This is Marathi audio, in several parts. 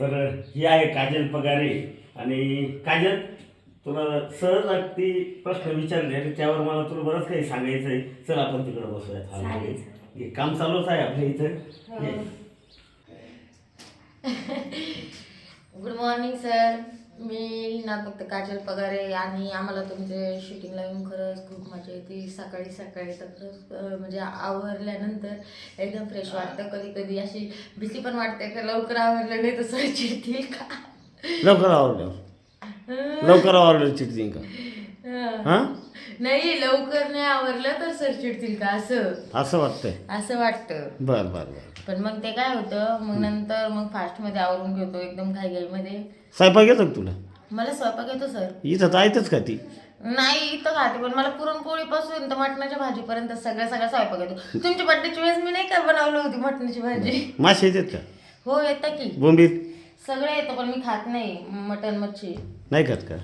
तर ही आहे काजल पगारे. आणि काजल तुला सहज अगदी प्रश्न विचारले आणि त्यावर मला तुला बरंच काही सांगायचं आहे. चल आपण तिकडे बसूयात. हे काम चालूच आहे आपल्या इथं. गुड मॉर्निंग सर मी ना फक्त काजल पगारे आणि आम्हाला तुमचे शूटिंगला येऊन खरंच खूप मजा येते. सकाळी सकाळी तर खरंच म्हणजे आवरल्यानंतर एकदम फ्रेश वाटतं. कधी कधी अशी भीती पण वाटते का लवकर आवरलं नाही तर सर चिडतील का? लवकर आवडलं लवकर आवडलं चिडचिंग का? हं. नाही लवकर नाही आवरलं तर सर चिडतील का? असं. असं वाटतंय. असं वाटतं. बर बर बर. पण मग ते काय होतं मग नंतर मग फास्टमध्ये आवरून घेतो एकदम घाईघाईमध्ये. स्वयंपाक येतो का तुला? मला स्वयंपाक येतो सर. इथं तर आहेतच का ती? नाही इथं खाते पण मला पुरणपोळी पासून तर मटणाच्या भाजीपर्यंत सगळं सगळं स्वयंपाक येतो. तुमच्या बड्डेची वेळेस मी नाही का बनवली होती मटणाची भाजी? मासे येतात का? हो येतं की. बोंबीत सगळं येतं पण मी खात नाही मटण मच्छी. नाही खात का?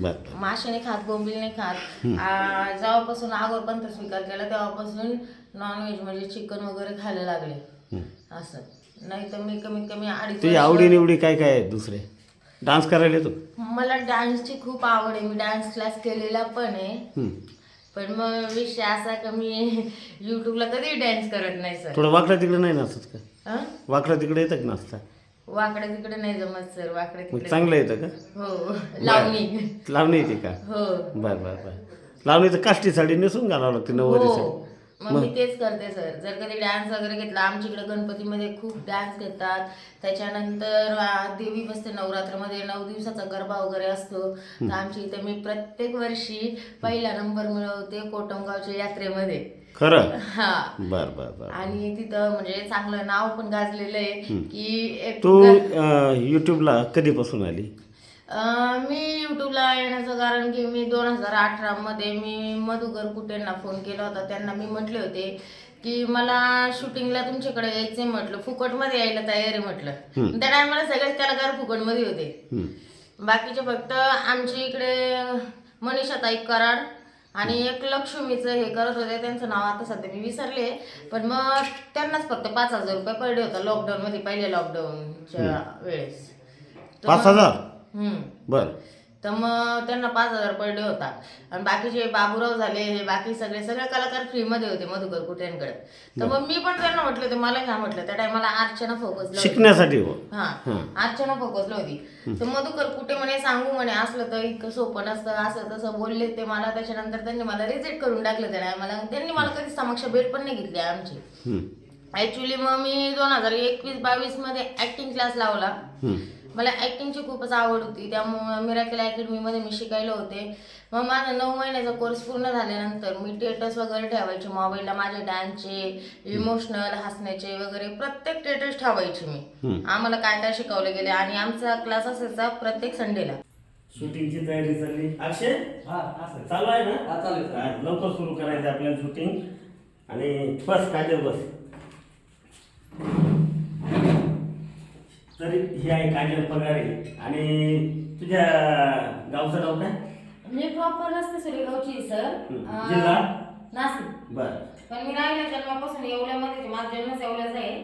बर. मासे नाही खात बोंबील नाही खात. आ, जेव्हापासून आगोरपंत स्वीकार केला तेव्हापासून नॉनव्हेज म्हणजे चिकन वगैरे खायला लागले. असं. नाही तर मी कमीत कमी अडीच तुझी आवडी निवडी काय काय दुसरे? डान्स करायला येतो? मला डान्सची खूप आवड आहे. मी डान्स क्लास केलेला पण आहे. हं. पण मग विषय असा का मी युट्यूबला कधी डान्स करत नाही सर. थोडं वाकडं तिकडे नाही नाचत का? हं? वाकडं तिकडे येतं का नाचता? वाकडे तिकडे नाही जमत सर. वाकडे तिकडे चांगलं येतं का? हो. लावणी. लावणी येते का? हो. बर बर बर. लावणी तर काष्टी साडी नेसून घालावं लागते नऊवारी साडी हो मग मी तेच करते सर. जर कधी डान्स वगैरे घेतला आमच्या इकडे गणपतीमध्ये खूप डान्स घेतात. त्याच्यानंतर आ, देवी बसते नवरात्रमध्ये नऊ दिवसाचा गरबा वगैरे असतो. तर आमच्या इथे मी प्रत्येक वर्षी पहिला नंबर मिळवते कोटमगावच्या यात्रेमध्ये. खरं? हा. बर बर बर आणि तिथं म्हणजे चांगलं नाव पण गाजलेलं आहे की एक तू युट्यूबला कधीपासून आली? अं, मी युट्यूबला येण्याचं कारण की मी दोन हजार अठरामध्ये मी मधुकर कुटेंना फोन केला होता. त्यांना मी म्हटले होते की मला शूटिंगला तुमच्याकडे यायचंय म्हटलं. फुकटमध्ये यायला तयार आहे म्हटलं. त्या टायमाला सगळेच कलाकार फुकटमध्ये होते. बाकीचे फक्त आमच्या इकडे मनीषा ताई कराड आणि एक लक्ष्मीचं हे करत होते त्यांचं नाव आता सध्या मी विसरले. पण मग त्यांनाच फक्त पाच हजार रुपये पडले होता लॉकडाऊनमध्ये पहिले लॉकडाऊनच्या वेळेस. पाच हजार? हम्म. बर. तर मग त्यांना पाच हजार पडले होता. आणि बाकीचे बाबूराव झाले हे बाकी सगळे सगळे कलाकार फ्रीमध्ये होते मधुकर कुट्यांकडे तर मग मी पण त्यांना म्हटलं होते मला घ्या म्हटलं. त्या टायमाला अर्चना फोकसला शिकण्यासाठी हो. हा अर्चना फोकसला होती. तर मधुकर कुठे म्हणे सांगू म्हणे असलं तर इतकं सोपं नसतं असं तसं बोलले ते मला. त्याच्यानंतर त्यांनी मला रिजेक्ट करून टाकलं त्या टायमाला त्यांनी मला कधी समक्ष भेट पण नाही घेतली आमची. ऍक्च्युली मग मी दोन हजार एकवीस बावीसमध्ये ऍक्टिंग क्लास लावला. मला ऍक्टिंगची खूपच आवड होती. त्यामुळे मिराकल अकॅडमीमध्ये मी शिकायला होते. मग माझा नऊ महिन्याचा कोर्स पूर्ण झाल्यानंतर मी टेटस वगैरे ठेवायचे. मोबाईलला माझे डान्सचे इमोशनल हसण्याचे वगैरे प्रत्येक टेटस ठेवायचे मी. आम्हाला काय काय शिकवलं गेले आणि आमचा क्लास असायचा प्रत्येक संडेला शूटिंगची तयारी चालली. अक्षय? हा असं. चालू आहे ना? लवकर सुरू करायचं आपल्याला शूटिंग आणि बस काजल बस. तरी ही आहे काजल पगारे. आणि तुझ्या गावचं नाव काय? मी प्रॉपर रस्ते सुरेगावची सर. जिल्हा? नाशिक. बर. पण मी राहिल्या जन्मापासून येवल्यामध्ये माझा जन्मच येवल्याचा आहे.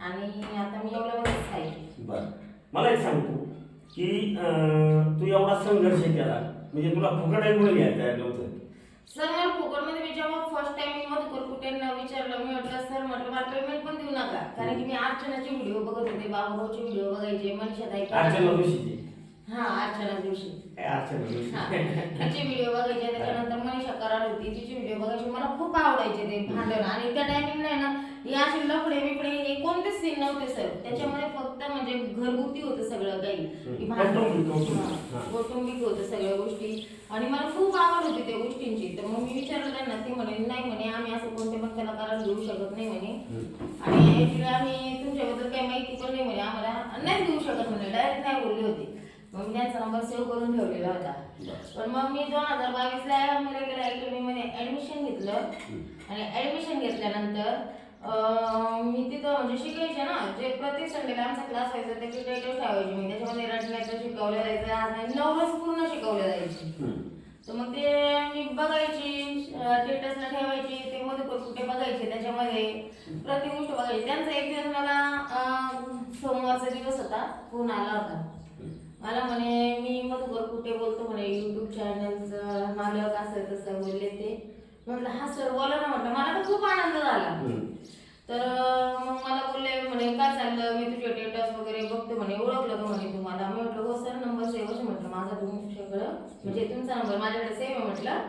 आणि आता मी येवल्यामध्येच आहे. बर. मला एक सांग तू की अं, तू एवढा संघर्ष केला. म्हणजे तुला फुकट ऐकून तयार नव्हतं सर मला फुकटमध्ये मी जेव्हा फर्स्ट टाइम मी मधुकर कुटेंना विचारलं मी म्हटलं सर म्हटलं मला पेमेंट पण देऊ नका. कारण की मी अर्चनाचे व्हिडिओ बघत होते बाबूरावचे व्हिडिओ बघायचे मनीषा अर्चना जोशीची हा अर्चना दिवशी जोशी. तिचे व्हिडिओ बघायचे त्याच्यानंतर मनीषा कराड होती तिचे व्हिडिओ बघायचे. मला खूप आवडायचे ते भांडण. आणि त्या टायमिंगला ना हे असे लफडे बिफडे नव्हते सर. त्याच्यामध्ये फक्त म्हणजे घरगुती होतं सगळं काही. कौटुंबिक, कौटुंबिक. हा. कौटुंबिक होतं सगळ्या गोष्टी. आणि मला खूप आवड होती त्या गोष्टींची. तर मग मी विचारलं त्यांना ते म्हणे नाही म्हणे आम्ही असं कोणते पण कलाकाराला घेऊ शकत नाही म्हणे. आणि actually आम्ही तुमच्याबद्दल काही माहिती पण नाही म्हणे. आम्हाला नाही देऊ शकत म्हणे. डायरेक्ट नाही बोलले होते. मग मी त्यांचा नंबर सेव्ह करून ठेवलेला होता. पण मग मी दोन हजार बावीसला अकॅडमीमध्ये ॲडमिशन घेतलं. आणि ॲडमिशन घेतल्यानंतर मी तिथं म्हणजे शिकायचे ना. जे प्रत्येक संडेला आमचा क्लास व्हायचा त्याची टेटस ठेवायची मी. त्याच्यामध्ये रचण्याचं शिकवलं जायचं आज नवरस पूर्ण शिकवलं जायचे. हं. तर मग ते मी बघायची स्टेटसला ठेवायची ते मध्ये कुठे बघायचे त्याच्यामध्ये प्रत्येक गोष्ट बघायची. त्यांचा एक दिवस मला सोमवारचा दिवस होता फोन आला होता. मला म्हणे मी मधुकर कुठे बोलतो म्हणे युट्यूब चॅनलचं मालक असं तसं बोलले ते. म्हटलं हा सर बोला ना. म्हटलं मला तर खूप आनंद झाला. तर मग मला बोलले म्हणे काय चाललं? मी तुझे स्टेटस वगैरे बघतो म्हणे ओळखलं का म्हणे तुम्हाला? मी म्हटलं हो सर नंबर सेव्ह आहे म्हटलं माझा तुमच्याकडं म्हणजे तुमचा नंबर माझ्याकडे सेव्ह आहे म्हटलं.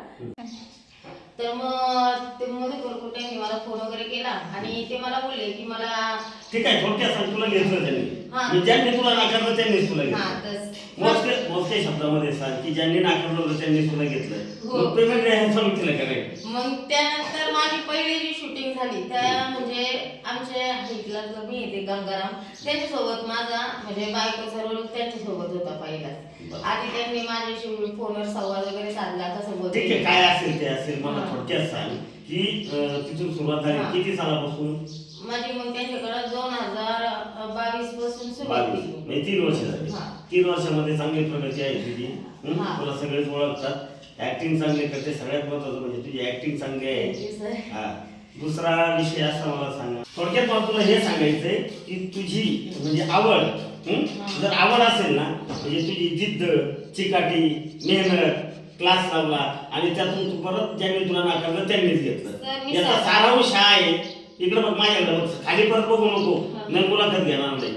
तर मग ते मध्ये कुठे मला फोन वगैरे केला आणि ते मला बोलले की मला ठीक आहे थोडक्यात सांग तुला घेतलं त्यांनी. मी ज्यांनी तुला नाकारलं त्यांनीच तुला हा घेतलं. मोजके मोजके शब्दामध्ये सांग की ज्यांनी नाकारलं होतं त्यांनी तुला घेतलं. हो. पेमेंट ह्यांचं तिला करायचं मग त्यानंतर माझी पहिली जी शूटिंग झाली त्या म्हणजे आमच्या हिटला जो मी येते गंगाराम. त्यांच्यासोबत माझा म्हणजे बायकोचा रोल त्यांच्यासोबत होता पहिला. बरं. आधी त्यांनी माझ्याशी फोनवर संवाद वगैरे साधला कसं बोलते ठीक आहे काय असेल ते असेल मला हा. थोडक्यात सांग की तिथून सुरुवात झाली हा. किती सालापासून? माझी मग त्यांच्याकडे दोन हजार बावीसपासून सुरुवात बावीस केली म्हणजे तीन वर्ष झाली हा. तीन वर्षामध्ये चांगली प्रगती आहे तुझी हं? हा. तुला सगळेच ओळखतात ऍक्टिंग चांगली करते सगळ्यात महत्वाचं म्हणजे तुझी ऍक्टिंग चांगली आहे Thank you, sir. हा. दुसरा विषय असा मला सांगा थोडक्यात मला तुला हे सांगायचंय की तुझी म्हणजे आवड हं? हा. जर आवड असेल ना म्हणजे तुझी जिद्द चिकाटी मेहनत क्लास लावला आणि त्यातून तू परत ज्यांनी तुला नाकारलं त्यांनीच सर, घेतलं मी याचा सारांश हा आहे इकडे बघ माझ्याकडे बघ खाली परत बघू नको. हा. मी मुलाखत घेणार नाही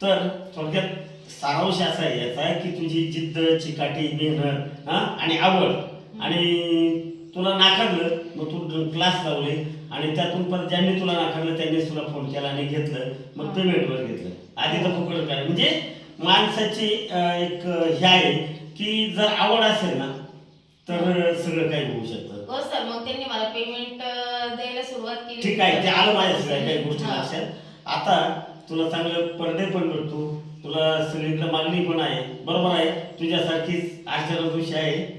तर थोडक्यात सारांश असा आहे याचा की तुझी जिद्द चिकाटी मेहनत हा आणि आवड. आणि तुला नाकारलं मग तू क्लास लावले आणि त्यातून परत ज्यांनी तुला नाकारलं त्यांनी तुला फोन केला आणि घेतलं मग. पेमेंटवर घेतलं. आधी तर फुकट काय म्हणजे माणसाची एक हे आहे की जर आवड असेल ना तर सगळं काही होऊ शकतं. हो सर. मग त्यांनी मला पेमेंट सुरुवात केली. ठीक आहे ते आलं माझ्या सगळ्या काही गोष्टी हा. लक्षात. आता तुला चांगलं पडदे पण भेटतो तुला सगळीकडे मागणी पण आहे बरोबर आहे तुझ्यासारखीच आश्चर्य आहे.